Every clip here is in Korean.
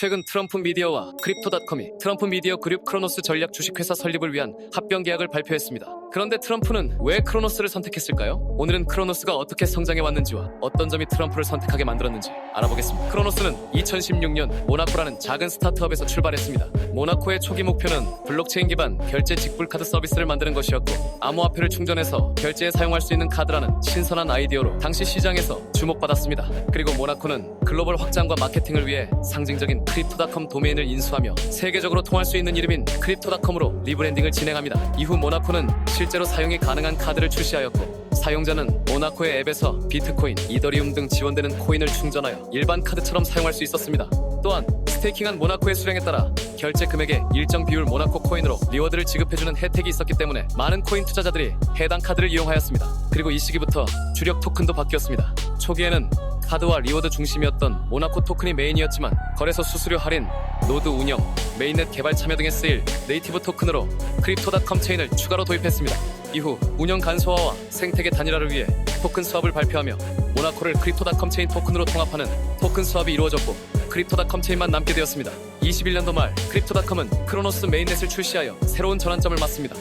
최근 트럼프 미디어와 크립토닷컴이 트럼프 미디어 그룹 크로노스 전략 주식회사 설립을 위한 합병 계약을 발표했습니다. 그런데 트럼프는 왜 크로노스를 선택했을까요? 오늘은 크로노스가 어떻게 성장해 왔는지와 어떤 점이 트럼프를 선택하게 만들었는지 알아보겠습니다. 크로노스는 2016년 모나코라는 작은 스타트업에서 출발했습니다. 모나코의 초기 목표는 블록체인 기반 결제 직불 카드 서비스를 만드는 것이었고 암호화폐를 충전해서 결제에 사용할 수 있는 카드라는 신선한 아이디어로 당시 시장에서 주목받았습니다. 그리고 모나코는 글로벌 확장과 마케팅을 위해 상징적인 크립토닷컴 도메인을 인수하며 세계적으로 통할 수 있는 이름인 크립토닷컴으로 리브랜딩을 진행합니다. 이후 모나코는 실제로 사용이 가능한 카드를 출시하였고 사용자는 모나코의 앱에서 비트코인, 이더리움 등 지원되는 코인을 충전하여 일반 카드처럼 사용할 수 있었습니다. 또한 스테이킹한 모나코의 수량에 따라 결제 금액의 일정 비율 모나코 코인으로 리워드를 지급해주는 혜택이 있었기 때문에 많은 코인 투자자들이 해당 카드를 이용하였습니다. 그리고 이 시기부터 주력 토큰도 바뀌었습니다. 초기에는 카드와 리워드 중심이었던 모나코 토큰이 메인이었지만 거래소 수수료 할인, 노드 운영, 메인넷 개발 참여 등에 쓰일 네이티브 토큰으로 크립토닷컴 체인을 추가로 도입했습니다. 이후 운영 간소화와 생태계 단일화를 위해 토큰 수합을 발표하며 모나코를 크립토닷컴 체인 토큰으로 통합하는 토큰 수합이 이루어졌고 크립토닷컴 체인만 남게 되었습니다. 21년도 말 크립토닷컴은 크로노스 메인넷을 출시하여 새로운 전환점을 맞습니다.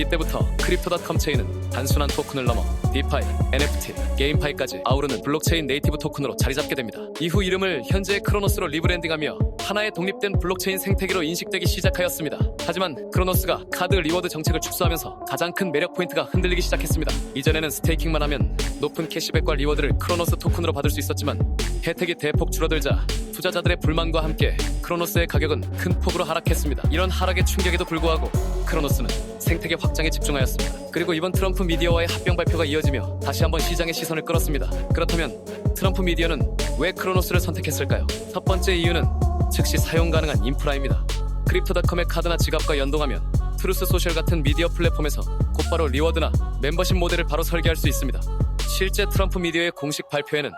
이때부터 크립토닷컴 체인은 단순한 토큰을 넘어 디파이, NFT, 게임파이까지 아우르는 블록체인 네이티브 토큰으로 자리 잡게 됩니다. 이후 이름을 현재의 크로노스로 리브랜딩하며 하나의 독립된 블록체인 생태계로 인식되기 시작하였습니다. 하지만 크로노스가 카드 리워드 정책을 축소하면서 가장 큰 매력 포인트가 흔들리기 시작했습니다. 이전에는 스테이킹만 하면 높은 캐시백과 리워드를 크로노스 토큰으로 받을 수 있었지만 혜택이 대폭 줄어들자 투자자들의 불만과 함께 크로노스의 가격은 큰 폭으로 하락했습니다. 이런 하락의 충격에도 불구하고 크로노스는 생태계 확장에 집중하였습니다. 그리고 이번 트럼프 미디어와의 합병 발표가 이어지며 다시 한번 시장의 시선을 끌었습니다. 그렇다면 트럼프 미디어는 왜 크로노스를 선택했을까요? 첫 번째 이유는 즉시 사용 가능한 인프라입니다. 크립토닷컴의 카드나 지갑과 연동하면 트루스 소셜 같은 미디어 플랫폼에서 곧바로 리워드나 멤버십 모델을 바로 설계할 수 있습니다. 실제 트럼프 미디어의 공식 발표에는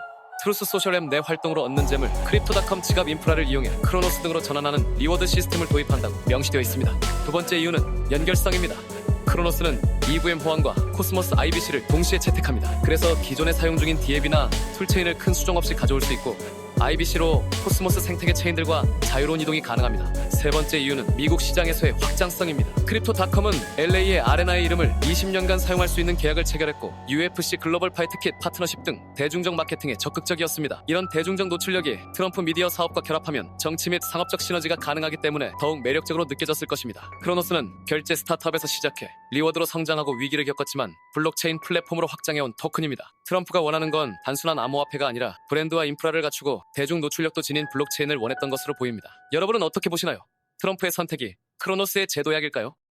트루스 소셜 앱 내 활동으로 얻는 재물 크립토닷컴 지갑 인프라를 이용해 크로노스 등으로 전환하는 리워드 시스템을 도입한다고 명시되어 있습니다. 두 번째 이유는 연결성입니다. 크로노스는 EVM 호환과 코스모스 IBC를 동시에 채택합니다. 그래서 기존에 사용 중인 디앱이나 툴체인을 큰 수정 없이 가져올 수 있고 IBC로 코스모스 생태계 체인들과 자유로운 이동이 가능합니다. 세 번째 이유는 미국 시장에서의 확장성입니다. 크립토닷컴은 LA의 아레나의 이름을 20년간 사용할 수 있는 계약을 체결했고 UFC 글로벌 파이트 킷 파트너십 등 대중적 마케팅에 적극적이었습니다. 이런 대중적 노출력이 트럼프 미디어 사업과 결합하면 정치 및 상업적 시너지가 가능하기 때문에 더욱 매력적으로 느껴졌을 것입니다. 크로노스는 결제 스타트업에서 시작해 리워드로 성장하고 위기를 겪었지만 블록체인 플랫폼으로 확장해온 토큰입니다. 트럼프가 원하는 건 단순한 암호화폐가 아니라 브랜드와 인프라를 갖추고 대중 노출력도 지닌 블록체인을 원했던 것으로 보입니다. 여러분은 어떻게 보시나요? 트럼프의 선택이 크로노스의 제도약일까요?